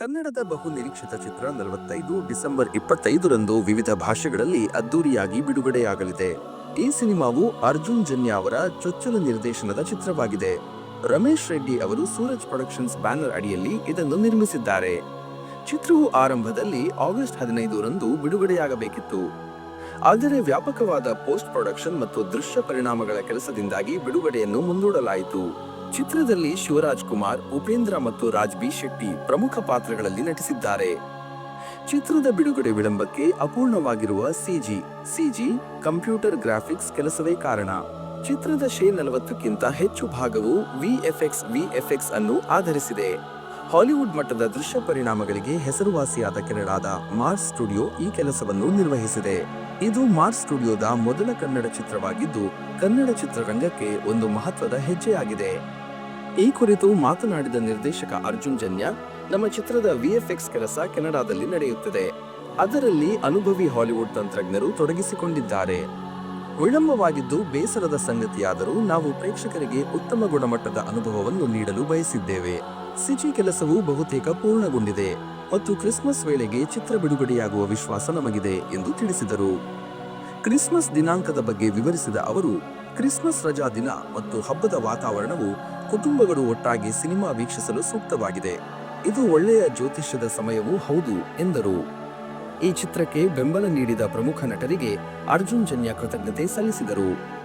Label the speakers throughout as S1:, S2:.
S1: ಕನ್ನಡದ ಬಹು ನಿರೀಕ್ಷಿತ ಚಿತ್ರ ನಲವತ್ತೈದು ಡಿಸೆಂಬರ್ ಇಪ್ಪತ್ತೈದರಂದು ವಿವಿಧ ಭಾಷೆಗಳಲ್ಲಿ ಅದ್ದೂರಿಯಾಗಿ ಬಿಡುಗಡೆಯಾಗಲಿದೆ. ಈ ಸಿನಿಮಾವು ಅರ್ಜುನ್ ಜನ್ಯ ಅವರ ಚೊಚ್ಚಲ ನಿರ್ದೇಶನದ ಚಿತ್ರವಾಗಿದೆ. ರಮೇಶ್ ರೆಡ್ಡಿ ಅವರು ಸೂರಜ್ ಪ್ರೊಡಕ್ಷನ್ಸ್ ಬ್ಯಾನರ್ ಅಡಿಯಲ್ಲಿ ಇದನ್ನು ನಿರ್ಮಿಸಿದ್ದಾರೆ. ಚಿತ್ರವು ಆರಂಭದಲ್ಲಿ ಆಗಸ್ಟ್ ಹದಿನೈದರಂದು ಬಿಡುಗಡೆಯಾಗಬೇಕಿತ್ತು. ಆದರೆ ವ್ಯಾಪಕವಾದ ಪೋಸ್ಟ್ ಪ್ರೊಡಕ್ಷನ್ ಮತ್ತು ದೃಶ್ಯ ಪರಿಣಾಮಗಳ ಕೆಲಸದಿಂದಾಗಿ ಬಿಡುಗಡೆಯನ್ನು ಮುಂದೂಡಲಾಯಿತು. ಚಿತ್ರದಲ್ಲಿ ಶಿವರಾಜ್ ಕುಮಾರ್, ಉಪೇಂದ್ರ ಮತ್ತು ರಾಜ್ ಬಿ ಶೆಟ್ಟಿ ಪ್ರಮುಖ ಪಾತ್ರಗಳಲ್ಲಿ ನಟಿಸಿದ್ದಾರೆ. ಚಿತ್ರದ ಬಿಡುಗಡೆ ವಿಳಂಬಕ್ಕೆ ಅಪೂರ್ಣವಾಗಿರುವ ಸಿಜಿ. ಸಿಜಿ ಕಂಪ್ಯೂಟರ್ ಗ್ರಾಫಿಕ್ಸ್ ಕೆಲಸವೇ ಕಾರಣ. ಚಿತ್ರದ ಶೇ ನಲವತ್ತಕ್ಕಿಂತ ಹೆಚ್ಚು ಭಾಗವು ವಿಎಫ್ಎಕ್ಸ್ ವಿಎಫ್ಎಕ್ಸ್ ಅನ್ನು ಆಧರಿಸಿದೆ. ಹಾಲಿವುಡ್ ಮಟ್ಟದ ದೃಶ್ಯ ಪರಿಣಾಮಗಳಿಗೆ ಹೆಸರುವಾಸಿಯಾದ ಕೆನಡಾದ ಮಾರ್ಸ್ ಸ್ಟುಡಿಯೋ ಈ ಕೆಲಸವನ್ನು ನಿರ್ವಹಿಸಿದೆ. ಇದು ಮಾರ್ಸ್ ಸ್ಟುಡಿಯೋದ ಮೊದಲ ಕನ್ನಡ ಚಿತ್ರವಾಗಿದ್ದು, ಕನ್ನಡ ಚಿತ್ರರಂಗಕ್ಕೆ ಒಂದು ಮಹತ್ವದ ಹೆಜ್ಜೆಯಾಗಿದೆ. ಈ ಕುರಿತು ಮಾತನಾಡಿದ ನಿರ್ದೇಶಕ ಅರ್ಜುನ್ ಜನ್ಯ, ನಮ್ಮ ಚಿತ್ರದ ವಿಎಫ್ಎಕ್ಸ್ ಕೆಲಸ ಕೆನಡಾದಲ್ಲಿ ನಡೆಯುತ್ತದೆ. ಅದರಲ್ಲಿ ಅನುಭವಿ ಹಾಲಿವುಡ್ ತಂತ್ರಜ್ಞರು ತೊಡಗಿಸಿಕೊಂಡಿದ್ದಾರೆ. ವಿಳಂಬವಾಗಿದ್ದು ಬೇಸರದ ಸಂಗತಿಯಾದರೂ ನಾವು ಪ್ರೇಕ್ಷಕರಿಗೆ ಉತ್ತಮ ಗುಣಮಟ್ಟದ ಅನುಭವವನ್ನು ನೀಡಲು ಬಯಸಿದ್ದೇವೆ. ಸಿಜಿ ಕೆಲಸವು ಬಹುತೇಕ ಪೂರ್ಣಗೊಂಡಿದೆ ಮತ್ತು ಕ್ರಿಸ್ಮಸ್ ವೇಳೆಗೆ ಚಿತ್ರ ಬಿಡುಗಡೆಯಾಗುವ ವಿಶ್ವಾಸ ನಮಗಿದೆ ಎಂದು ತಿಳಿಸಿದರು. ಕ್ರಿಸ್ಮಸ್ ದಿನಾಂಕದ ಬಗ್ಗೆ ವಿವರಿಸಿದ ಅವರು, ಕ್ರಿಸ್ಮಸ್ ರಜಾ ದಿನ ಮತ್ತು ಹಬ್ಬದ ವಾತಾವರಣವು ಕುಟುಂಬಗಳು ಒಟ್ಟಾಗಿ ಸಿನಿಮಾ ವೀಕ್ಷಿಸಲು ಸೂಕ್ತವಾಗಿದೆ. ಇದು ಒಳ್ಳೆಯ ಜ್ಯೋತಿಷ್ಯದ ಸಮಯವೂ ಹೌದು, ಎಂದರು. ಈ ಚಿತ್ರಕ್ಕೆ ಬೆಂಬಲ ನೀಡಿದ ಪ್ರಮುಖ ನಟರಿಗೆ ಅರ್ಜುನ್ ಜನ್ಯ ಕೃತಜ್ಞತೆ ಸಲ್ಲಿಸಿದರು.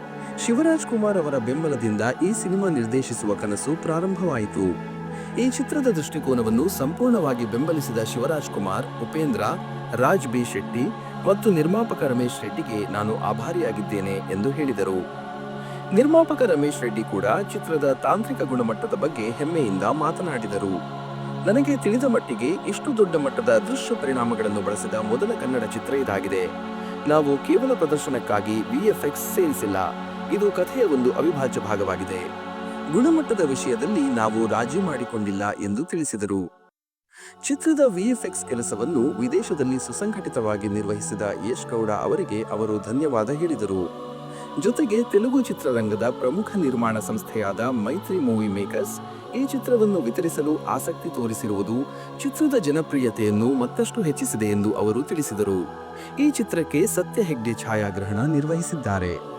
S1: ಶಿವರಾಜ್ ಕುಮಾರ್ ಅವರ ಬೆಂಬಲದಿಂದ ಈ ಸಿನಿಮಾ ನಿರ್ದೇಶಿಸುವ ಕನಸು ಪ್ರಾರಂಭವಾಯಿತು. ಈ ಚಿತ್ರದ ದೃಷ್ಟಿಕೋನವನ್ನು ಸಂಪೂರ್ಣವಾಗಿ ಬೆಂಬಲಿಸಿದ ಶಿವರಾಜ್ ಕುಮಾರ್, ಉಪೇಂದ್ರ, ರಾಜ್ ಬಿ ಶೆಟ್ಟಿ ಮತ್ತು ನಿರ್ಮಾಪಕ ರಮೇಶ್ ರೆಡ್ಡಿಗೆ ನಾನು ಆಭಾರಿಯಾಗಿದ್ದೇನೆ ಎಂದು ಹೇಳಿದರು. ನಿರ್ಮಾಪಕ ರಮೇಶ್ ರೆಡ್ಡಿ ಕೂಡ ಚಿತ್ರದ ತಾಂತ್ರಿಕ ಗುಣಮಟ್ಟದ ಬಗ್ಗೆ ಹೆಮ್ಮೆಯಿಂದ ಮಾತನಾಡಿದರು. ನನಗೆ ತಿಳಿದ ಮಟ್ಟಿಗೆ ಇಷ್ಟು ದೊಡ್ಡ ಮಟ್ಟದ ದೃಶ್ಯ ಪರಿಣಾಮಗಳನ್ನು ಬಳಸಿದ ಮೊದಲ ಕನ್ನಡ ಚಿತ್ರ ಇದಾಗಿದೆ. ನಾವು ಕೇವಲ ಪ್ರದರ್ಶನಕ್ಕಾಗಿ ವಿಎಫ್ಎಕ್ಸ್ ಸೇರಿಸಿಲ್ಲ. ಇದು ಕಥೆಯ ಒಂದು ಅವಿಭಾಜ್ಯ ಭಾಗವಾಗಿದೆ. ಗುಣಮಟ್ಟದ ವಿಷಯದಲ್ಲಿ ನಾವು ರಾಜಿ ಮಾಡಿಕೊಂಡಿಲ್ಲ ಎಂದು ತಿಳಿಸಿದರು. ಚಿತ್ರದ ವಿಎಫ್ಎಕ್ಸ್ ಕೆಲಸವನ್ನು ವಿದೇಶದಲ್ಲಿ ಸುಸಂಘಟಿತವಾಗಿ ನಿರ್ವಹಿಸಿದ ಯಶ್ ಗೌಡ ಅವರಿಗೆ ಅವರು ಧನ್ಯವಾದ ಹೇಳಿದರು. ಜೊತೆಗೆ ತೆಲುಗು ಚಿತ್ರರಂಗದ ಪ್ರಮುಖ ನಿರ್ಮಾಣ ಸಂಸ್ಥೆಯಾದ ಮೈತ್ರಿ ಮೂವಿ ಮೇಕರ್ಸ್ ಈ ಚಿತ್ರವನ್ನು ವಿತರಿಸಲು ಆಸಕ್ತಿ ತೋರಿಸಿರುವುದು ಚಿತ್ರದ ಜನಪ್ರಿಯತೆಯನ್ನು ಮತ್ತಷ್ಟು ಹೆಚ್ಚಿಸಿದೆ ಎಂದು ಅವರು ತಿಳಿಸಿದರು. ಈ ಚಿತ್ರಕ್ಕೆ ಸತ್ಯ ಹೆಗ್ಡೆ ಛಾಯಾಗ್ರಹಣ ನಿರ್ವಹಿಸಿದ್ದಾರೆ.